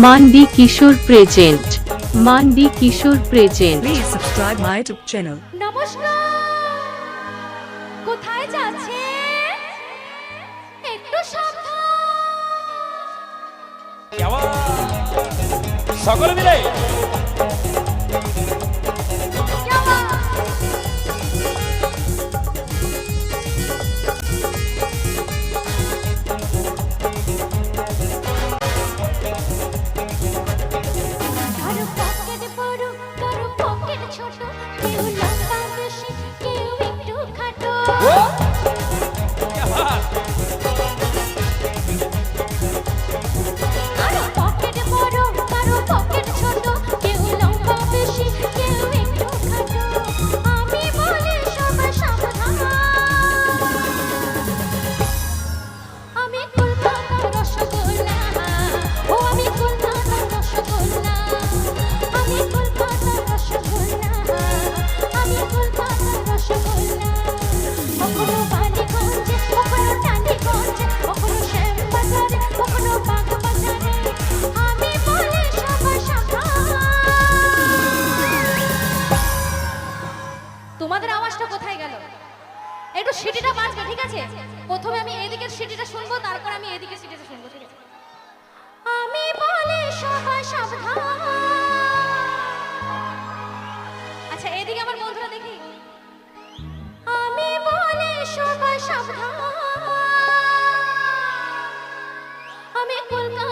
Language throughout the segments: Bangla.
Mandi Kishore present Mandi Kishore present please subscribe my YouTube channel নমস্কার। কোথায় যাচ্ছে? একটু সাবধান। সকলে মিলে ছোট কেউ লম্বা। তোমাদের আওয়াজটা কোথায় গেল? একটু সিটিটা বাজবে ঠিক আছে? প্রথমে আমি এদিকের সিটিটা শুনব, তারপর আমি এদিকের সিটিটা শুনব, ঠিক আছে? আমি বলে সবাই সাবধান। আচ্ছা এদিকে আমার বন্ধুরা দেখি। আমি বলে সবাই সাবধান। আমি কলকাতা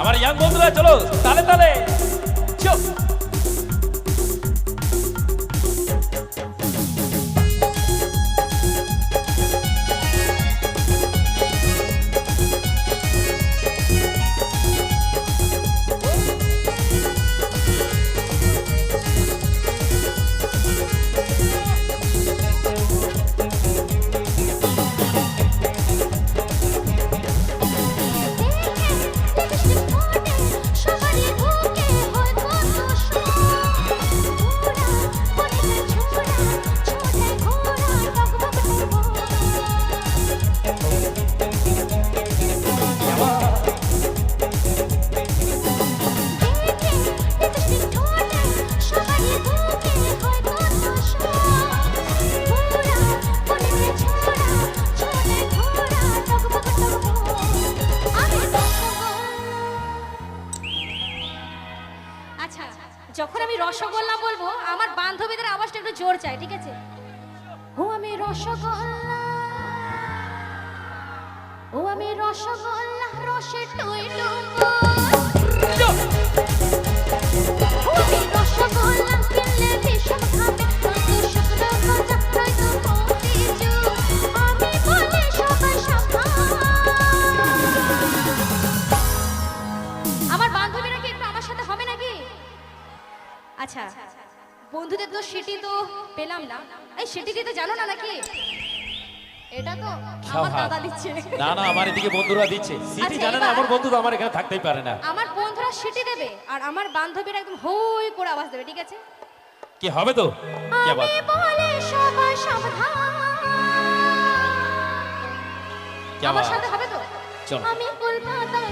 আমার ইয়াং বন্ধুরা চলো তালে তালে। চল রসগোল্লা বলব, আমার বান্ধবীদের আওয়াজটা একটু জোর চাই, ঠিক আছে? ও আমি রসগোল্লা, ও আমি রসগোল্লা রসে টুই ও সিটি তো পেলাম না। এই সিটি দিতে জানো না নাকি? এটা তো আমার দাদা দিচ্ছে। না না আমার এদিকে বন্ধুরা দিচ্ছে। সিটি আচ্ছা, জানে না আমার বন্ধু তো আমার এখানে থাকতেই পারে না। আমার বন্ধুরা সিটি দেবে আর আমার বান্ধবীরা একদম হই করে আওয়াজ দেবে ঠিক আছে? কি হবে তো? কি আবার? বলে সবাই সাবধান। আমার সাথে হবে তো? চলো। আমি কলকাতায়